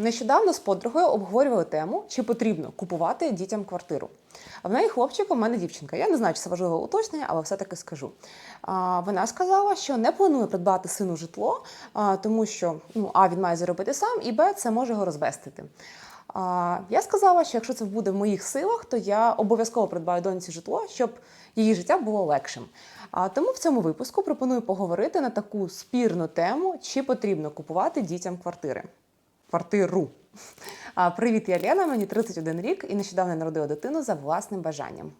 Нещодавно з подругою обговорювали тему, чи потрібно купувати дітям квартиру. В неї хлопчик, у мене дівчинка. Я не знаю, чи це важливе уточнення, але все-таки скажу. Вона сказала, що не планує придбати сину житло, тому що ну, а він має заробити сам, і Б, це може його розбестити. А, я сказала, що якщо це буде в моїх силах, то я обов'язково придбаю доньці житло, щоб її життя було легшим. А тому в цьому випуску пропоную поговорити на таку спірну тему, чи потрібно купувати дітям квартири. Квартиру. Привіт, я Лена, мені 31 рік і нещодавно народила дитину за власним бажанням.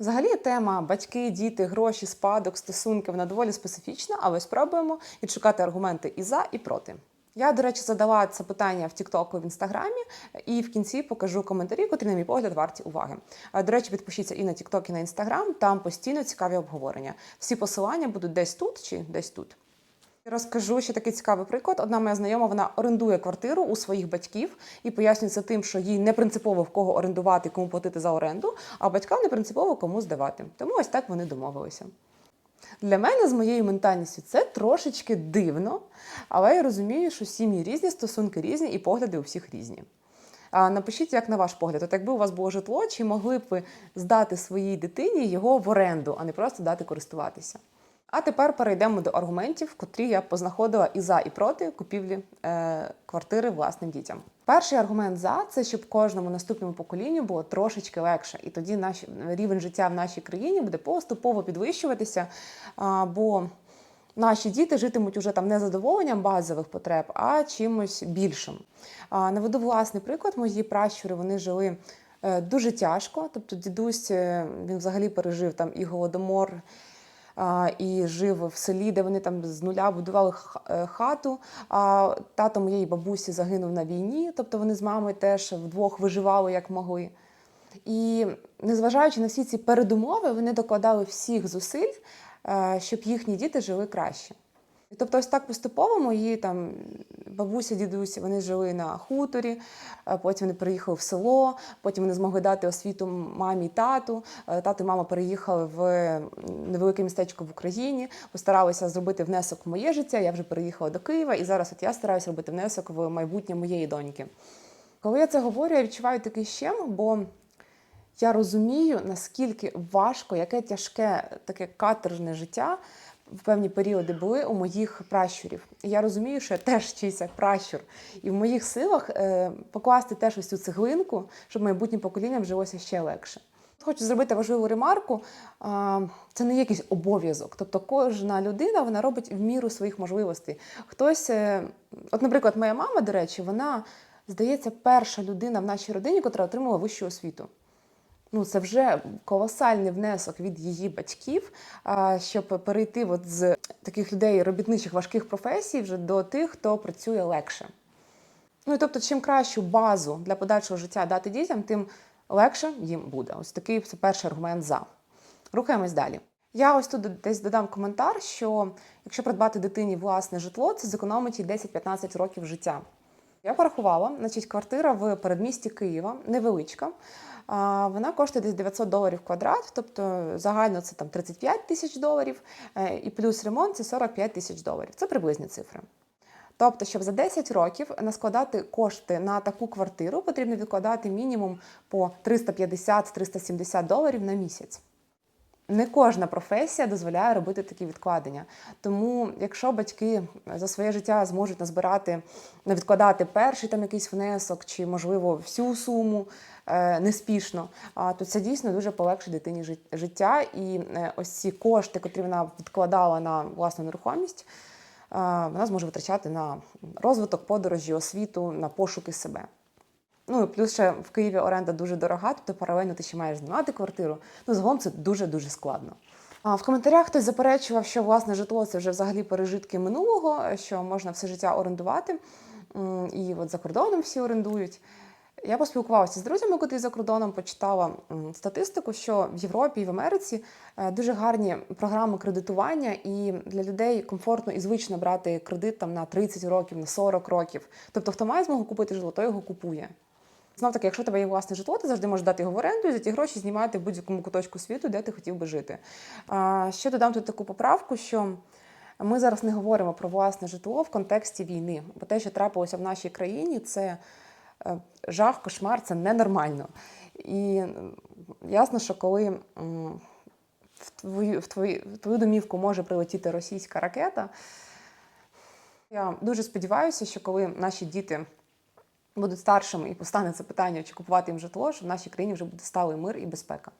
Взагалі тема батьки, діти, гроші, спадок, стосунки вона доволі специфічна, але спробуємо відшукати аргументи і за, і проти. Я, до речі, задала це питання в Тіктоку в інстаграмі, і в кінці покажу коментарі, котрі, на мій погляд, варті уваги. До речі, підпишіться і на Тікток, і на інстаграм. Там постійно цікаві обговорення. Всі посилання будуть десь тут чи десь тут. Розкажу ще такий цікавий приклад. Одна моя знайома вона орендує квартиру у своїх батьків і пояснюється тим, що їй не принципово в кого орендувати, кому платити за оренду, а батькам не принципово кому здавати. Тому ось так вони домовилися. Для мене з моєю ментальністю це трошечки дивно, але я розумію, що сім'ї різні, стосунки різні і погляди у всіх різні. А напишіть, як на ваш погляд, от якби у вас було житло, чи могли б ви здати своїй дитині його в оренду, а не просто дати користуватися? А тепер перейдемо до аргументів, котрі я познаходила і за, і проти купівлі е, квартири власним дітям. Перший аргумент за це щоб кожному наступному поколінню було трошечки легше, і тоді наш рівень життя в нашій країні буде поступово підвищуватися. А, бо наші діти житимуть уже там не задоволенням базових потреб, а чимось більшим. Наведу власний приклад, мої пращури вони жили. е, Дуже тяжко, тобто дідусь е, він взагалі пережив там і голодомор, і жив в селі, де вони там з нуля будували е, хату. А тато моєї бабусі загинув на війні, тобто вони з мамою теж вдвох виживали як могли. І незважаючи на всі ці передумови, вони докладали всіх зусиль, е, щоб їхні діти жили краще. Тобто, ось так поступово мої там бабуся, дідусь, вони жили на хуторі, е, потім вони переїхали в село, потім вони змогли дати освіту мамі і тату. Е, Тато і мама переїхали в невелике містечко в Україні, постаралися зробити внесок в моє життя. Я вже переїхала до Києва, і зараз от я стараюся робити внесок в майбутнє моєї доньки. Коли я це говорю, я відчуваю такий щем, бо я розумію, наскільки важко, яке тяжке таке каторжне життя в певні періоди були у моїх пращурів. Я розумію, що я теж чийся пращур. І в моїх силах е, покласти теж ось цю цеглинку, щоб майбутнім поколінням жилося ще легше. Хочу зробити важливу ремарку. Це не якийсь обов'язок. Тобто кожна людина вона робить в міру своїх можливостей. Хтось, е, от, наприклад, моя мама, до речі, вона здається перша людина в нашій родині, яка отримала вищу освіту. Ну, це вже колосальний внесок від її батьків, щоб перейти от з таких людей робітничих важких професій вже до тих, хто працює легше. Ну і тобто, чим кращу базу для подальшого життя дати дітям, тим легше їм буде. Ось такий це перший аргумент за. Рухаємось далі. Я ось тут десь додам коментар, що якщо придбати дитині власне житло, це зекономить їй 10-15 років життя. Я порахувала, значить, квартира в передмісті Києва невеличка. Вона коштує десь 900 доларів квадрат, тобто загально це там 35 тисяч доларів, е, і плюс ремонт це 45 тисяч доларів. Це приблизні цифри. Тобто, щоб за 10 років наскладати кошти на таку квартиру, потрібно відкладати мінімум по 350-370 доларів на місяць. Не кожна професія дозволяє робити такі відкладення. Тому, якщо батьки за своє життя зможуть назбирати, відкладати перший там якийсь внесок, чи, можливо, всю суму неспішно, а, то це дійсно дуже полегшить дитині життя. І е, ось ці кошти, котрі вона відкладала на власну нерухомість, е, вона зможе витрачати на розвиток, подорожі, освіту, на пошуки себе. Ну плюс ще в Києві оренда дуже дорога, тобто паралельно ти ще маєш знімати квартиру. Ну, загалом це дуже-дуже складно. А в коментарях хтось заперечував, що власне житло це вже взагалі пережитки минулого, що можна все життя орендувати. І от за кордоном всі орендують. Я поспілкувалася з друзями, котрі за кордоном почитала статистику, що в Європі і в Америці е, дуже гарні програми кредитування, і для людей комфортно і звично брати кредит там на 30 років, на 40 років. Тобто, хто має змогу купити житло, той його купує. Знов таки, якщо у тебе є власне житло, ти завжди можеш дати його в оренду і за ті гроші знімати в будь-якому куточку світу, де ти хотів би жити. Ще додам тут таку поправку, що Ми зараз не говоримо про власне житло в контексті війни, бо те, що трапилося в нашій країні, це жах, кошмар, це ненормально. І ясно, що коли в твою, в, твою, в твою домівку може прилетіти російська ракета, я дуже сподіваюся, що коли наші діти будуть старшими і постане це питання, чи купувати їм житло, що в нашій країні вже буде сталий мир і безпека.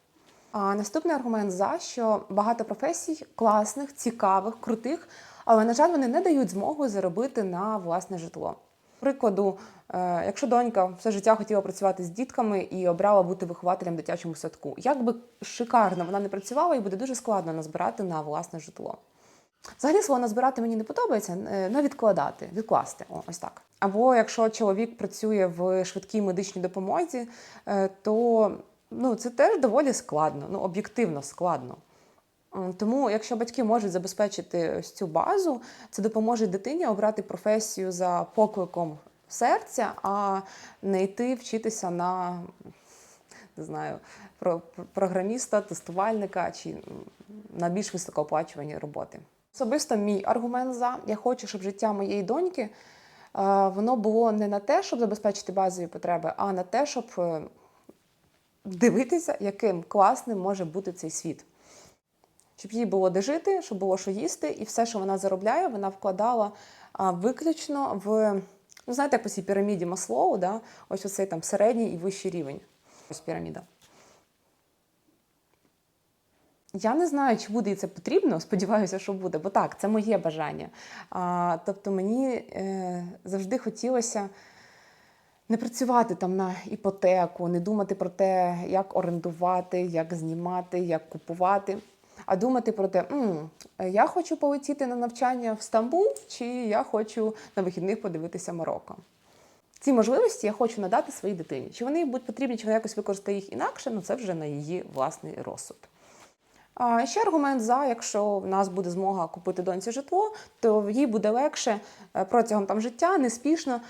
А наступний аргумент за що багато професій класних, цікавих, крутих, але на жаль, вони не дають змогу заробити на власне житло. Прикладу, е, якщо донька все життя хотіла працювати з дітками і обрала бути вихователем в дитячому садку, як би шикарно вона не працювала, і буде дуже складно назбирати на власне житло. Взагалі слово назбирати мені не подобається, е, ну відкладати, відкласти. О, ось так. Або якщо чоловік працює в швидкій медичній допомозі, е, то ну, це теж доволі складно, ну об'єктивно складно. Тому, якщо батьки можуть забезпечити ось цю базу, це допоможе дитині обрати професію за покликом серця, а не йти вчитися на не знаю, про- програміста, тестувальника чи на більш високооплачувані роботи. Особисто мій аргумент за я хочу, щоб життя моєї доньки е, воно було не на те, щоб забезпечити базові потреби, а на те, щоб е, дивитися, яким класним може бути цей світ. Щоб їй було де жити, щоб було що їсти, і все, що вона заробляє, вона вкладала виключно в, ну знаєте, як по цій піраміді Маслоу, да? ось оцей там середній і вищий рівень. Ось піраміда. Я не знаю, чи буде їй це потрібно, сподіваюся, що буде, бо так, це моє бажання. А, тобто мені е, завжди хотілося не працювати там на іпотеку, не думати про те, як орендувати, як знімати, як купувати, а думати про те, «М, я хочу полетіти на навчання в Стамбул, чи я хочу на вихідних подивитися Марокко. Ці можливості я хочу надати своїй дитині. Чи вони будуть потрібні, чи вона якось використає їх інакше, ну це вже на її власний розсуд. А ще аргумент за, якщо в нас буде змога купити доньці житло, то їй буде легше е, протягом там життя неспішно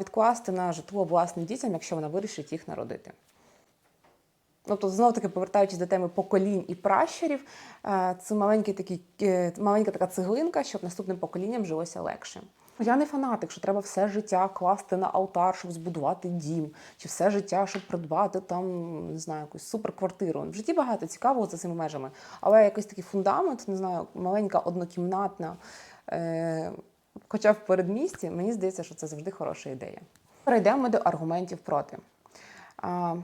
відкласти на житло власним дітям, якщо вона вирішить їх народити. Тобто, знов таки повертаючись до теми поколінь і пращурів, е, це маленький такий, е, маленька така цеглинка, щоб наступним поколінням жилося легше. Я не фанатик, що треба все життя класти на алтар, щоб збудувати дім, чи все життя, щоб придбати там, не знаю, якусь суперквартиру. В житті багато цікавого за цими межами. Але якийсь такий фундамент, не знаю, маленька однокімнатна, е, хоча в передмісті, мені здається, що це завжди хороша ідея. Перейдемо до аргументів проти.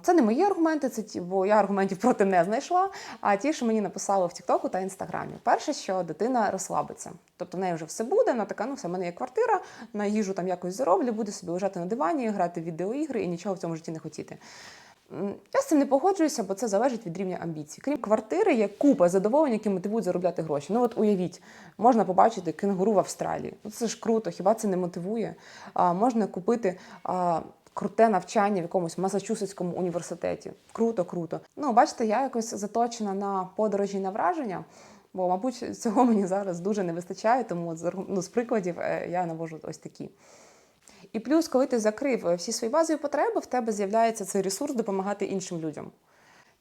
Це не мої аргументи, це ті, бо я аргументів проти не знайшла. А ті, що мені написали в Тіктоку та Інстаграмі. Перше, що дитина розслабиться. Тобто в неї вже все буде, вона така, ну все, в мене є квартира, на їжу там якось зароблю, буде собі лежати на дивані, грати в відеоігри і нічого в цьому житті не хотіти. Я з цим не погоджуюся, бо це залежить від рівня амбіцій. Крім квартири, є купа задоволень, які мотивують заробляти гроші. Ну от уявіть, можна побачити кенгуру в Австралії. Ну це ж круто, хіба це не мотивує? А, можна купити. А, Круте навчання в якомусь Масачусетському університеті. Круто, круто. Ну, бачите, я якось заточена на подорожі на враження, бо, мабуть, цього мені зараз дуже не вистачає, тому ну, з прикладів е, я навожу ось такі. І плюс, коли ти закрив е, всі свої базові потреби, в тебе з'являється цей ресурс допомагати іншим людям.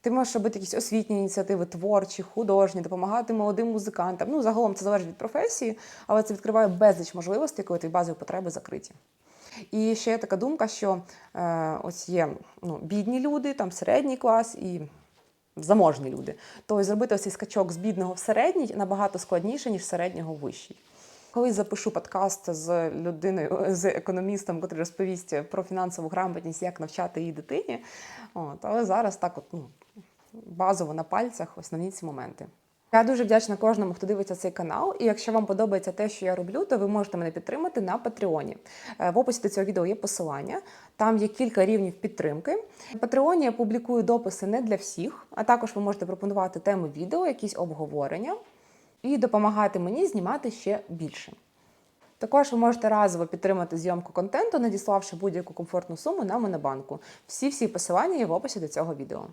Ти можеш робити якісь освітні ініціативи, творчі, художні, допомагати молодим музикантам. Ну, загалом це залежить від професії, але це відкриває безліч можливостей, коли твої базові потреби закриті. І ще є така думка, що е, ось є ну, бідні люди, там середній клас і заможні люди. То зробити ось цей скачок з бідного в середній набагато складніше, ніж з середнього в вищий. Колись запишу подкаст з людиною, з економістом, який розповість про фінансову грамотність, як навчати її дитині. От, але зараз так, от, ну, базово на пальцях основні ці моменти. Я дуже вдячна кожному, хто дивиться цей канал. І якщо вам подобається те, що я роблю, то ви можете мене підтримати на Патреоні. Е, В описі до цього відео є посилання. Там є кілька рівнів підтримки. В Патреоні я публікую дописи не для всіх, а також ви можете пропонувати теми відео, якісь обговорення і допомагати мені знімати ще більше. Також ви можете разово підтримати зйомку контенту, надіславши будь-яку комфортну суму на Монобанку. Всі-всі посилання є в описі до цього відео.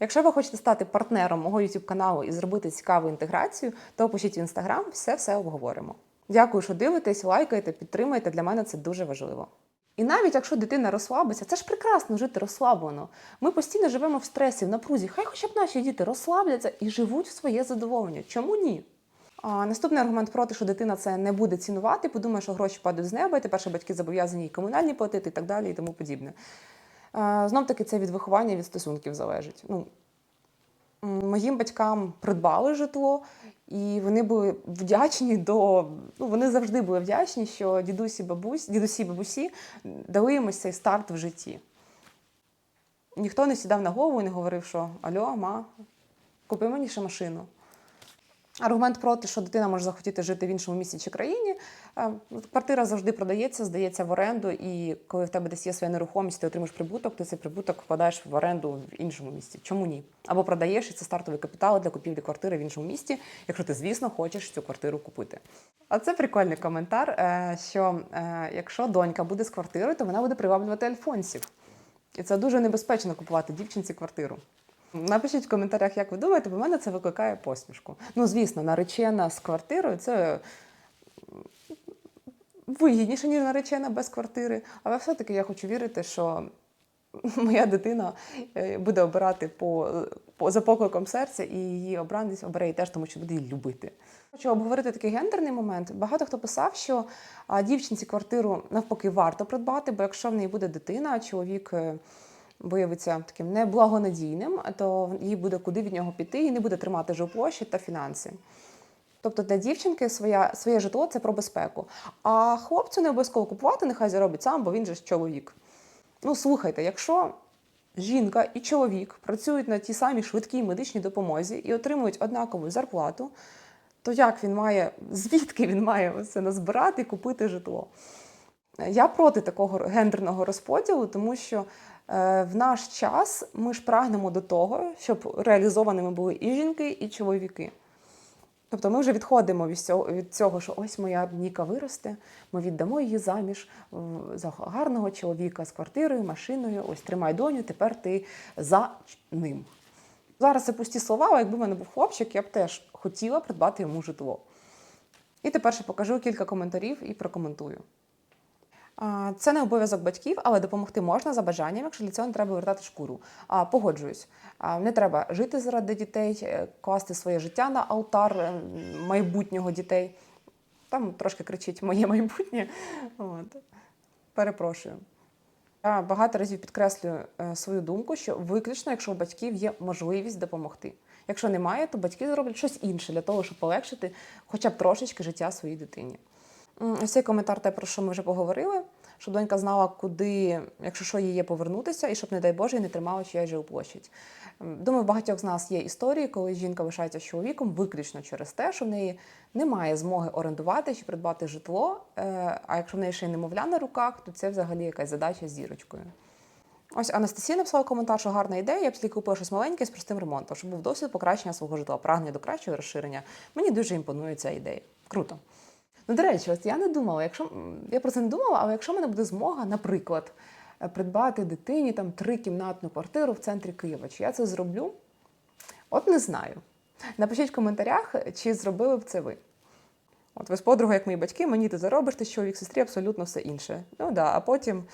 Якщо ви хочете стати партнером мого YouTube каналу і зробити цікаву інтеграцію, то пишіть в інстаграм, все-все обговоримо. Дякую, що дивитесь, лайкаєте, підтримуєте. Для мене це дуже важливо. І навіть якщо дитина розслабиться, це ж прекрасно жити розслаблено. Ми постійно живемо в стресі, в напрузі. Хай хоча б наші діти розслабляться і живуть в своє задоволення. Чому ні? А, наступний аргумент проти, що дитина це не буде цінувати, подумає, що гроші падають з неба, і тепер що батьки зобов'язані і комунальні платити і так далі, і тому подібне. Знов таки, це від виховання, від стосунків залежить. Ну, моїм батькам придбали житло, і вони були вдячні до. Ну, вони завжди були вдячні, що дідусі, бабусь, дідусі, бабусі дали їм цей старт в житті. Ніхто не сідав на голову і не говорив, що Альо, ма, купи мені ще машину. Аргумент проти, що дитина може захотіти жити в іншому місті чи країні. Квартира завжди продається, здається в оренду, і коли в тебе десь є своя нерухомість, ти отримаєш прибуток, ти цей прибуток вкладаєш в оренду в іншому місті. Чому ні? Або продаєш і це стартовий капітал для купівлі квартири в іншому місті, якщо ти, звісно, хочеш цю квартиру купити. А це прикольний коментар, е, що е, якщо донька буде з квартирою, то вона буде приваблювати альфонсів. І це дуже небезпечно купувати дівчинці квартиру. Напишіть в коментарях, як ви думаєте, бо в мене це викликає посмішку. Ну, звісно, наречена з квартирою це вигідніше, ніж наречена без квартири. Але все-таки я хочу вірити, що моя дитина е, буде обирати по, по, за покликом серця, і її обранець обере теж, тому що буде її любити. Хочу обговорити такий гендерний момент. Багато хто писав, що а, дівчинці квартиру навпаки варто придбати, бо якщо в неї буде дитина, чоловік. е, Виявиться таким неблагонадійним, то їй буде куди від нього піти і не буде тримати жилплощі та фінанси. Тобто для дівчинки своя, своє житло це про безпеку. А хлопцю не обов'язково купувати, нехай заробить сам, бо він же ж чоловік. Ну, слухайте, якщо жінка і чоловік працюють на тій самій швидкій медичній допомозі і отримують однакову зарплату, то як він має, звідки він має це назбирати і купити житло? Я проти такого гендерного розподілу, тому що е, в наш час ми ж прагнемо до того, щоб реалізованими були і жінки, і чоловіки. Тобто ми вже відходимо від цього, що ось моя Ніка виросте, ми віддамо її заміж за гарного чоловіка з квартирою, машиною, ось тримай доню, тепер ти за ним. Зараз це пусті слова, але якби в мене був хлопчик, я б теж хотіла придбати йому житло. І тепер ще покажу кілька коментарів і прокоментую. Це не обов'язок батьків, але допомогти можна за бажанням, якщо для цього не треба вертати шкуру. Погоджуюсь, не треба жити заради дітей, е, класти своє життя на алтар е, майбутнього дітей. Там трошки кричить моє майбутнє. От. Перепрошую. Я багато разів підкреслюю е, свою думку, що виключно, якщо у батьків є можливість допомогти. Якщо немає, то батьки зроблять щось інше для того, щоб полегшити хоча б трошечки життя своїй дитині. Ось цей коментар, те, про що ми вже поговорили, щоб донька знала, куди, якщо що, їй є повернутися, і щоб, не дай Боже, не тримала чиясь жилплощадь. М, Думаю, в багатьох з нас є історії, коли жінка лишається з чоловіком виключно через те, що в неї немає змоги орендувати чи придбати житло. е, А якщо в неї ще й немовля на руках, то це взагалі якась задача з зірочкою. Ось Анастасія написала коментар, що гарна ідея. Я б тільки купила щось маленьке з простим ремонтом, щоб був досвід покращення свого житла, прагнення до кращого розширення. Мені дуже імпонує ця ідея. Круто. Ну, до речі, ось я не думала, якщо я про це не думала, але якщо в мене буде змога, наприклад, е, придбати дитині там трикімнатну квартиру в центрі Києва, чи я це зроблю? От не знаю. Напишіть в коментарях, чи зробили б це ви. От ви з подругою, як мої батьки, мені ти заробиш, ти чоловік, сестрі, абсолютно все інше. Ну да, а потім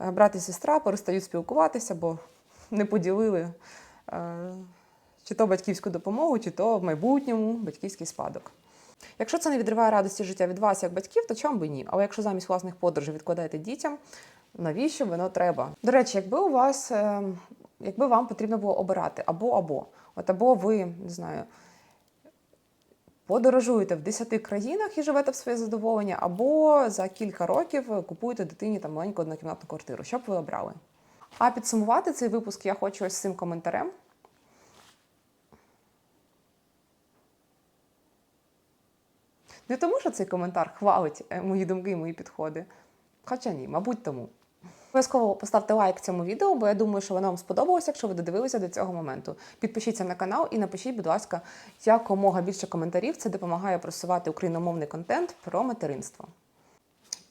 е, брат і сестра перестають спілкуватися, бо не поділили е, чи то батьківську допомогу, чи то в майбутньому батьківський спадок. Якщо це не відриває радості життя від вас як батьків, то чому би ні? Але якщо замість власних подорожей відкладаєте дітям, навіщо воно треба? До речі, якби у вас, е, якби вам потрібно було обирати або або, от або ви не знаю. Подорожуєте в 10 країнах і живете в своє задоволення, або за кілька років купуєте дитині там маленьку однокімнатну квартиру. Що б ви обрали? А підсумувати цей випуск я хочу ось цим коментарем. Не тому, що цей коментар хвалить е, мої думки і мої підходи. Хоча ні, мабуть, тому. Обов'язково поставте лайк цьому відео, бо я думаю, що воно вам сподобалося, якщо ви додивилися до цього моменту. Підпишіться на канал і напишіть, будь ласка, якомога більше коментарів. Це допомагає просувати україномовний контент про материнство.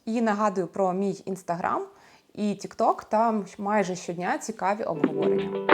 І нагадую про мій інстаграм і Тікток. Там майже щодня цікаві обговорення.